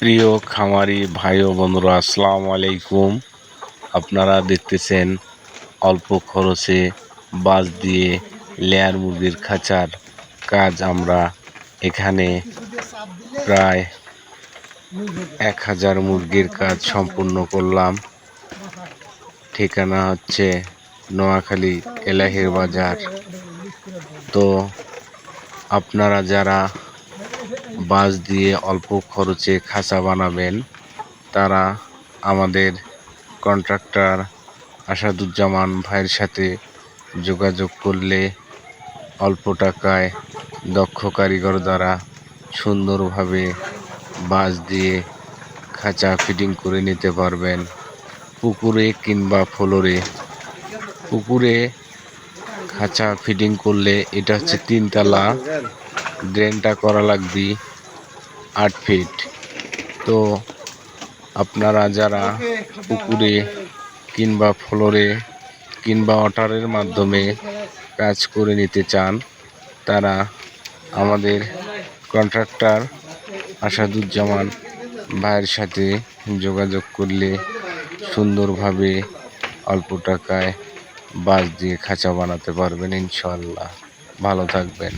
প্রিয় খামারি ভাই ও বন্ধুরা, আসসালামু আলাইকুম। আপনারা দেখতেছেন অল্প খরচে বাঁশ দিয়ে লেয়ার মুরগির খাঁচার কাজ আমরা এখানে প্রায় এক হাজার মুরগির কাজ সম্পূর্ণ করলাম। ঠিকানা হচ্ছে নোয়াখালী এলাহির বাজার। তো আপনারা যারা বাঁশ দিয়ে অল্প খরচে খাঁচা বানাবেন। তারা আমাদের কন্ট্রাক্টর আসাদুজ্জামান ভাইয়ের সাথে যোগাযোগ করলে অল্প টাকায় দক্ষ কারিগর দ্বারা সুন্দরভাবে বাঁশ দিয়ে খাঁচা ফিটিং করে নিতে পারবেন। পুকুরে কিংবা ফ্লোরে। পুকুরে খাঁচা ফিটিং করলে এটা হচ্ছে তিনতলা। ড্রেনটা করা লাগবে আট ফিট তো আপনারা যারা পুকুরে কিংবা ফ্লোরে কিংবা ওয়াটারের মাধ্যমে কাজ করে নিতে চান, তারা আমাদের কন্ট্রাক্টর আসাদুজ্জামান ভাইয়ের সাথে যোগাযোগ করলে সুন্দরভাবে অল্প টাকায় বাঁশ দিয়ে খাঁচা বানাতে পারবেন ইনশাল্লাহ ভালো থাকবেন।